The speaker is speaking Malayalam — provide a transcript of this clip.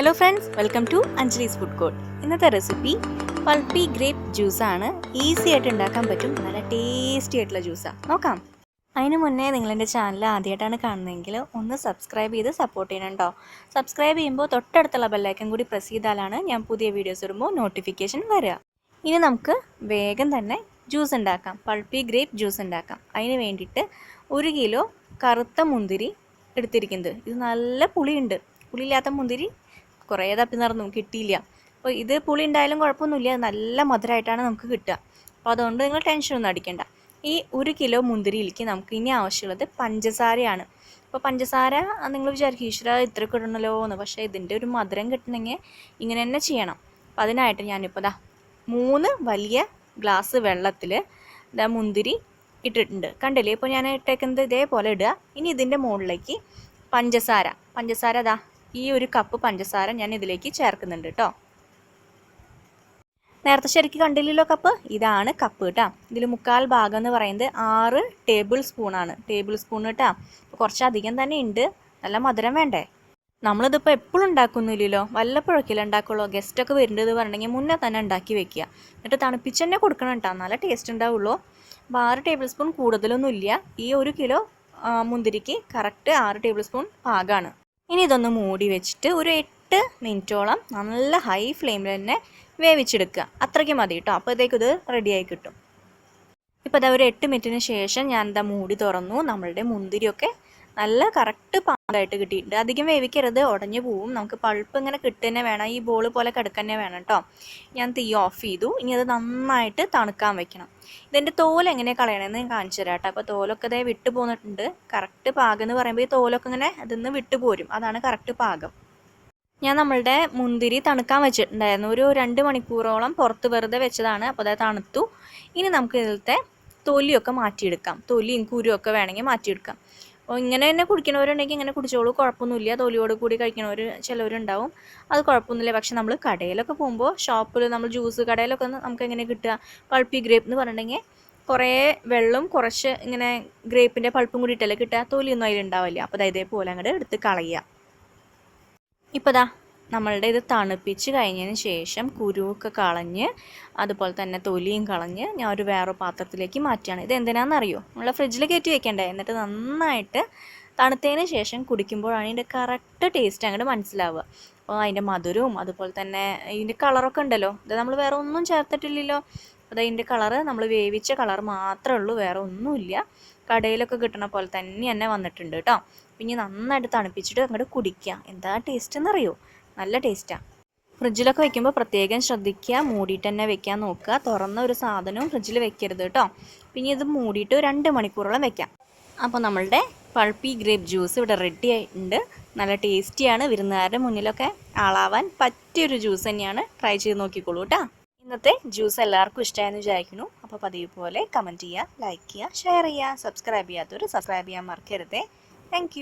Hello friends welcome to Anjali's food court ഇന്നത്തെ റെസിപ്പി പൾപ്പി ഗ്രേപ്പ് ജ്യൂസാണ് ഈസി ആയിട്ട് ഉണ്ടാക്കാൻ പറ്റും. നല്ല ടേസ്റ്റി ആയിട്ടുള്ള ജ്യൂസാണ് നോക്കാം. അതിന് മുന്നേ നിങ്ങളെന്റെ ചാനൽ ആദ്യമായിട്ടാണ് കാണുന്നതെങ്കിൽ ഒന്ന് സബ്സ്ക്രൈബ് ചെയ്ത് സപ്പോർട്ട് ചെയ്യണം കേട്ടോ സബ്സ്ക്രൈബ് ചെയ്യുമ്പോൾ തൊട്ടടുത്തുള്ള ബെല്ലൈക്കൻ കൂടി പ്രസ് ചെയ്താലാണ് ഞാൻ പുതിയ വീഡിയോസ് വരുമ്പോൾ നോട്ടിഫിക്കേഷൻ വരിക. ഇനി നമുക്ക് വേഗം തന്നെ ജ്യൂസ് ഉണ്ടാക്കാം. പൾപ്പി ഗ്രേപ്പ് ജ്യൂസ് ഉണ്ടാക്കാം. അതിന് വേണ്ടിയിട്ട് ഒരു കിലോ കറുത്ത മുന്തിരി എടുത്തിരിക്കുന്നത്. ഇത് നല്ല പുളിയുണ്ട്. പുളിയില്ലാത്ത മുന്തിരി കുറേ തപ്പി നടന്നു കിട്ടിയില്ല. അപ്പോൾ ഇത് പുളി ഉണ്ടായാലും കുഴപ്പമൊന്നുമില്ല നല്ല മധുരമായിട്ടാണ് നമുക്ക് കിട്ടുക. അപ്പോൾ അതുകൊണ്ട് നിങ്ങൾ ടെൻഷനൊന്നും അടിക്കേണ്ട. ഈ ഒരു കിലോ മുന്തിരിയിലേക്ക് നമുക്ക് ഇനി ആവശ്യമുള്ളത് പഞ്ചസാരയാണ്. അപ്പോൾ പഞ്ചസാര നിങ്ങൾ വിചാരിക്കും ഈശ്വര ഇത്ര കിട്ടണമല്ലോ എന്ന്. പക്ഷേ ഇതിന്റെ ഒരു മധുരം കിട്ടണമെങ്കിൽ ഇങ്ങനെ തന്നെ ചെയ്യണം. അപ്പോൾ അതിനായിട്ട് ഞാനിപ്പോൾ ദാ മൂന്ന് വലിയ ഗ്ലാസ് വെള്ളത്തിൽ ഇതാ മുന്തിരി ഇട്ടിട്ടുണ്ട്. കണ്ടില്ലേ? ഇപ്പോൾ ഞാൻ ഇട്ടേക്കുന്നത് ഇതേപോലെ ഇടുക. ഇനി ഇതിന്റെ മുകളിലേക്ക് പഞ്ചസാര. പഞ്ചസാര ദാ ഈ ഒരു കപ്പ് പഞ്ചസാര ഞാൻ ഇതിലേക്ക് ചേർക്കുന്നുണ്ട് കേട്ടോ നേരത്തെ ശരിക്കും കണ്ടില്ലല്ലോ കപ്പ്? ഇതാണ് കപ്പ് കേട്ടോ ഇതിൽ മുക്കാൽ ഭാഗം എന്ന് പറയുന്നത് ആറ് ടേബിൾ സ്പൂണാണ് ടേബിൾ സ്പൂൺ കേട്ടോ കുറച്ചധികം തന്നെ ഉണ്ട് നല്ല മധുരം വേണ്ടേ? നമ്മളിതിപ്പോൾ എപ്പോഴും ഉണ്ടാക്കുന്നില്ലല്ലോ. വല്ലപ്പോഴൊക്കെയല്ലേ ഉണ്ടാക്കുള്ളൂ. ഗസ്റ്റൊക്കെ വരുന്നത് പറഞ്ഞെങ്കിൽ മുന്നേ തന്നെ ഉണ്ടാക്കി വെക്കുക. എന്നിട്ട് തണുപ്പിച്ച് തന്നെ കൊടുക്കണം കേട്ടോ നല്ല ടേസ്റ്റ് ഉണ്ടാവുള്ളൂ. അപ്പോൾ ആറ് ടേബിൾ സ്പൂൺ കൂടുതലൊന്നും ഇല്ല ഈ ഒരു കിലോ മുന്തിരിക്ക് കറക്റ്റ് ആറ് ടേബിൾ സ്പൂൺ പാകമാണ് ഇനി ഇതൊന്ന് മൂടി വെച്ചിട്ട് ഒരു എട്ട് മിനിറ്റോളം നല്ല ഹൈ ഫ്ലെയിമിൽ തന്നെ വേവിച്ചെടുക്കുക. അത്രയ്ക്ക് മതി കേട്ടോ അപ്പോഴത്തേക്കും ഇത് റെഡിയായി കിട്ടും. ഇപ്പോൾ ഇതാ ഒരു എട്ട് മിനിറ്റിന് ശേഷം ഞാൻ എന്താ മൂടി തുറന്നു. നമ്മളുടെ മുന്തിരിയൊക്കെ നല്ല കറക്റ്റ് പാകമായിട്ട് കിട്ടിയിട്ടുണ്ട്. അധികം വേവിക്കരുത്. ഉടഞ്ഞു പോവും. നമുക്ക് പൾപ്പ് ഇങ്ങനെ കിട്ടുതന്നെ വേണം. ഈ ബോൾ പോലെ കിടക്കന്നെ വേണം കേട്ടോ ഞാൻ തീ ഓഫ് ചെയ്തു. ഇനി അത് നന്നായിട്ട് തണുക്കാൻ വെക്കണം. ഇതിന്റെ തോൽ എങ്ങനെ കളയണമെന്ന് ഞാൻ കാണിച്ചു തരാം കേട്ടോ അപ്പോൾ തോലൊക്കെ ഇതേ വിട്ടു പോന്നിട്ടുണ്ട്. കറക്റ്റ് പാകം എന്ന് പറയുമ്പോൾ ഈ തോലൊക്കെ ഇങ്ങനെ അതിൽ വിട്ടു പോരും. അതാണ് കറക്റ്റ് പാകം. ഞാൻ നമ്മളുടെ മുന്തിരി തണുക്കാൻ വെച്ചിട്ടുണ്ടായിരുന്നു. ഒരു രണ്ട് മണിക്കൂറോളം പുറത്ത് വെറുതെ വെച്ചതാണ്. അപ്പോൾ അത് തണുത്തു. ഇനി നമുക്ക് ഇതിലത്തെ തൊലിയൊക്കെ മാറ്റിയെടുക്കാം. തൊലിയും കുരുവൊക്കെ വേണമെങ്കിൽ മാറ്റിയെടുക്കാം. ഇങ്ങനെ തന്നെ കുടിക്കണവരുണ്ടെങ്കിൽ ഇങ്ങനെ കുടിച്ചോളൂ. കുഴപ്പമൊന്നുമില്ല. തൊലിയോട് കൂടി കഴിക്കണവർ ചിലവരുണ്ടാവും. അത് കുഴപ്പമൊന്നുമില്ല. പക്ഷെ നമ്മൾ കടയിലൊക്കെ പോകുമ്പോൾ ഷോപ്പിൽ നമ്മൾ ജ്യൂസ് കടയിലൊക്കെ നമുക്ക് എങ്ങനെ കിട്ടുക? പൾപ്പി ഗ്രേപ്പ് എന്ന് പറഞ്ഞിട്ടുണ്ടെങ്കിൽ കുറേ വെള്ളം കുറച്ച് ഇങ്ങനെ ഗ്രേപ്പിന്റെ പൾപ്പും കൂടി ഇട്ടല്ലേ കിട്ടുക? തൊലിയൊന്നും അതിലുണ്ടാവില്ല. അപ്പോൾ ദാ ഇതേപോലെ അങ്ങോട്ട് എടുത്ത് കളയുക. ഇപ്പോൾ ദാ നമ്മളുടെ ഇത് തണുപ്പിച്ച് കഴിഞ്ഞതിന് ശേഷം കുരുവൊക്കെ കളഞ്ഞ് അതുപോലെ തന്നെ തൊലിയും കളഞ്ഞ് ഞാൻ ഒരു വേറെ പാത്രത്തിലേക്ക് മാറ്റുകയാണ്. ഇത് എന്തിനാണെന്നറിയോ? നമ്മൾ ഫ്രിഡ്ജിൽ കയറ്റി വെക്കണ്ടേ? എന്നിട്ട് നന്നായിട്ട് തണുത്തതിന് ശേഷം കുടിക്കുമ്പോഴാണ് ഇതിന്റെ കറക്റ്റ് ടേസ്റ്റ് അങ്ങോട്ട് മനസ്സിലാവുക. അപ്പോൾ അതിന്റെ മധുരവും അതുപോലെ തന്നെ ഇതിന്റെ കളറൊക്കെ ഉണ്ടല്ലോ? ഇത് നമ്മൾ വേറെ ഒന്നും ചേർത്തിട്ടില്ലല്ലോ? അത് അതിന്റെ കളറ് നമ്മൾ വേവിച്ച കളർ മാത്രമേ ഉള്ളൂ വേറെ ഒന്നുമില്ല. കടയിലൊക്കെ കിട്ടണ പോലെ തന്നെ തന്നെ വന്നിട്ടുണ്ട് കേട്ടോ. പിന്നെ നന്നായിട്ട് തണുപ്പിച്ചിട്ട് അങ്ങോട്ട് കുടിക്കുക. എന്താ ടേസ്റ്റ് എന്നറിയോ? നല്ല ടേസ്റ്റാണ് ഫ്രിഡ്ജിലൊക്കെ വെക്കുമ്പോൾ പ്രത്യേകം ശ്രദ്ധിക്കുക മൂടിയിട്ട് തന്നെ വെക്കാൻ നോക്കുക. തുറന്ന ഒരു സാധനവും ഫ്രിഡ്ജിൽ വെക്കരുത് കേട്ടോ പിന്നെ ഇത് മൂടിയിട്ട് രണ്ട് മണിക്കൂറോളം വെക്കാം. അപ്പോൾ നമ്മളുടെ പൾപ്പി ഗ്രേപ്പ് ജ്യൂസ് ഇവിടെ റെഡി ആയിട്ടുണ്ട്. നല്ല ടേസ്റ്റിയാണ് വിരുന്നുകാരുടെ മുന്നിലൊക്കെ ആളാവാൻ പറ്റിയൊരു ജ്യൂസ് തന്നെയാണ് ട്രൈ ചെയ്ത് നോക്കിക്കോളൂ കേട്ടോ ഇന്നത്തെ ജ്യൂസ് എല്ലാവർക്കും ഇഷ്ടമായെന്ന് വിചാരിക്കുന്നു. അപ്പോൾ പതിവ് പോലെ കമന്റ് ചെയ്യുക ലൈക്ക് ചെയ്യുക ഷെയർ ചെയ്യുക സബ്സ്ക്രൈബ് ചെയ്യാത്തവർ സബ്സ്ക്രൈബ് ചെയ്യാൻ മറക്കരുതേ. താങ്ക്